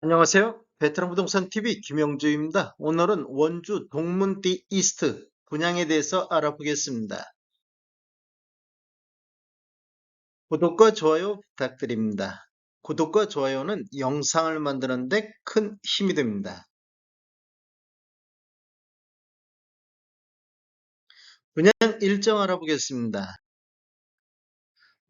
안녕하세요. 베테랑 부동산 TV 김영주입니다. 오늘은 원주 동문띠 이스트 분양에 대해서 알아보겠습니다. 구독과 좋아요 부탁드립니다. 구독과 좋아요는 영상을 만드는데 큰 힘이 됩니다. 분양 일정 알아보겠습니다.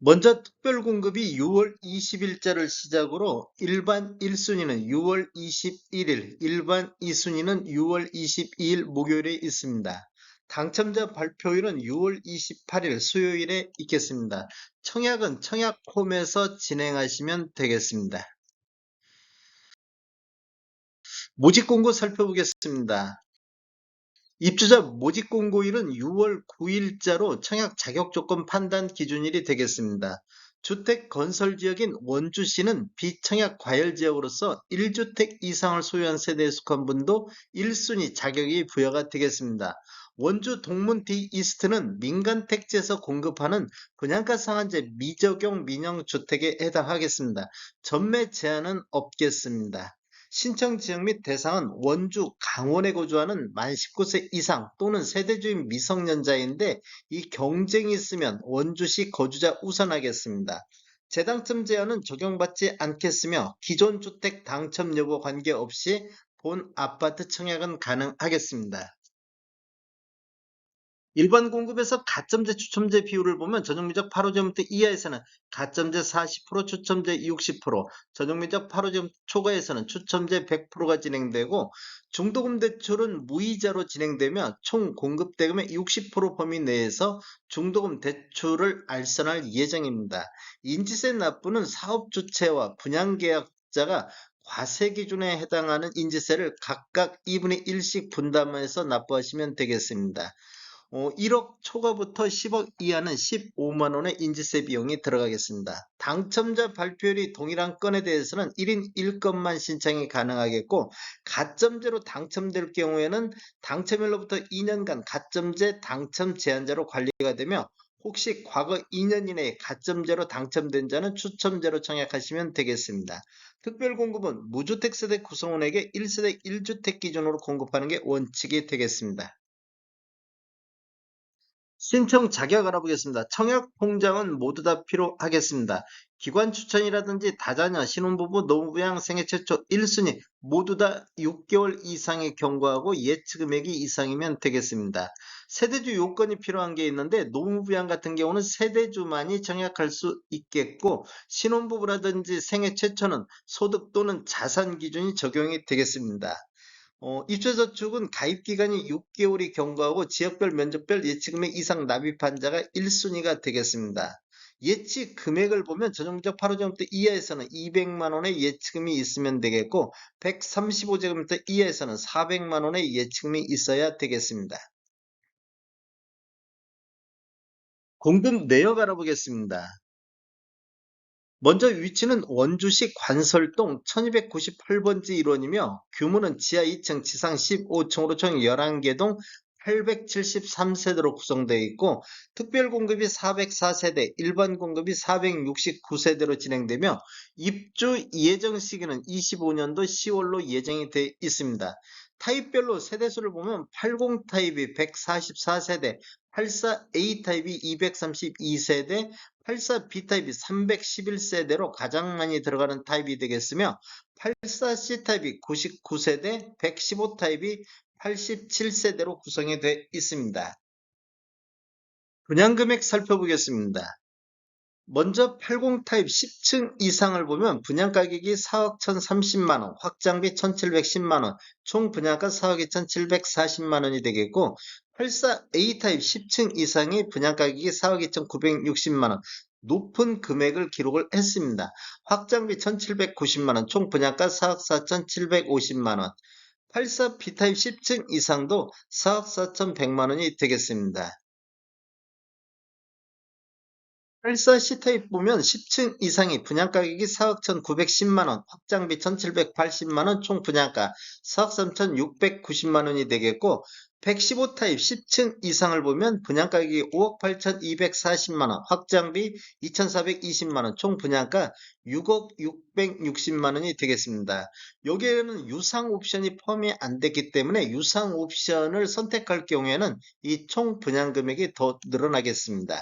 먼저 특별 공급이 6월 20일자를 시작으로 일반 1순위는 6월 21일, 일반 2순위는 6월 22일 목요일에 있습니다. 당첨자 발표일은 6월 28일 수요일에 있겠습니다. 청약은 청약홈에서 진행하시면 되겠습니다. 모집 공고 살펴보겠습니다. 입주자 모집 공고일은 6월 9일자로 청약 자격 조건 판단 기준일이 되겠습니다. 주택 건설 지역인 원주시는 비청약 과열 지역으로서 1주택 이상을 소유한 세대에 속한 분도 1순위 자격이 부여가 되겠습니다. 원주 동문 D 이스트는 민간 택지에서 공급하는 분양가 상한제 미적용 민영 주택에 해당하겠습니다. 전매 제한은 없겠습니다. 신청 지역 및 대상은 원주, 강원에 거주하는 만 19세 이상 또는 세대주인 미성년자인데 이 경쟁이 있으면 원주시 거주자 우선하겠습니다. 재당첨 제한은 적용받지 않겠으며 기존 주택 당첨 여부 관계없이 본 아파트 청약은 가능하겠습니다. 일반 공급에서 가점제 추첨제 비율을 보면 전용면적 8호제곱미터 이하에서는 가점제 40%, 추첨제 60%, 전용면적 8호제곱 초과에서는 추첨제 100%가 진행되고 중도금 대출은 무이자로 진행되며 총 공급 대금의 60% 범위 내에서 중도금 대출을 알선할 예정입니다. 인지세 납부는 사업 주체와 분양 계약자가 과세 기준에 해당하는 인지세를 각각 2분의 1씩 분담해서 납부하시면 되겠습니다. 어, 1억 초과부터 10억 이하는 15만 원의 인지세 비용이 들어가겠습니다. 당첨자 발표율이 동일한 건에 대해서는 1인 1건만 신청이 가능하겠고 가점제로 당첨될 경우에는 당첨일로부터 2년간 가점제 당첨 제한자로 관리가 되며 혹시 과거 2년 이내에 가점제로 당첨된 자는 추첨제로 청약하시면 되겠습니다. 특별공급은 무주택 세대 구성원에게 1세대 1주택 기준으로 공급하는 게 원칙이 되겠습니다. 신청 자격 알아보겠습니다. 청약 통장은 모두 다 필요하겠습니다. 기관 추천이라든지 다자녀, 신혼부부, 노무부양, 생애 최초 1순위 모두 다 6개월 이상의 경과하고 예측 금액이 이상이면 되겠습니다. 세대주 요건이 필요한 게 있는데 노무부양 같은 경우는 세대주만이 청약할 수 있겠고 신혼부부라든지 생애 최초는 소득 또는 자산 기준이 적용이 되겠습니다. 어, 입주저축은 가입 기간이 6개월이 경과하고 지역별 면적별 예치금액 이상 납입한 자가 1순위가 되겠습니다. 예치 금액을 보면 전용적 8호제곱미터 이하에서는 200만원의 예치금이 있으면 되겠고 135제곱미터 이하에서는 400만원의 예치금이 있어야 되겠습니다. 공급 내역 알아보겠습니다. 먼저 위치는 원주시 관설동 1298번지 일원이며 규모는 지하 2층, 지상 15층으로 총 11개 동 873세대로 구성되어 있고 특별 공급이 404세대, 일반 공급이 469세대로 진행되며 입주 예정 시기는 25년도 10월로 예정이 되어 있습니다. 타입별로 세대수를 보면 80 타입이 144세대, 84A 타입이 232세대, 84B 타입이 311세대로 가장 많이 들어가는 타입이 되겠으며 84C 타입이 99세대, 115 타입이 87세대로 구성이 되어 있습니다. 분양 금액 살펴보겠습니다. 먼저 80 타입 10층 이상을 보면 분양 가격이 4억 1030만원, 확장비 1710만원, 총 분양가 4억 2740만원이 되겠고 84A 타입 10층 이상의 분양 가격이 4억 2960만원, 높은 금액을 기록을 했습니다. 확장비 1790만원, 총 분양가 4억 4750만원, 84B 타입 10층 이상도 4억 4100만원이 되겠습니다. 84 C타입 보면 10층 이상이 분양가격이 4억 1910만원, 확장비 1780만원, 총 분양가 4억 3690만원이 되겠고 115 타입 10층 이상을 보면 분양가격이 5억 8,240만원, 확장비 2,420만원, 총 분양가 6억 660만원이 되겠습니다. 여기에는 유상 옵션이 포함이 안 됐기 때문에 유상 옵션을 선택할 경우에는 이 총 분양 금액이 더 늘어나겠습니다.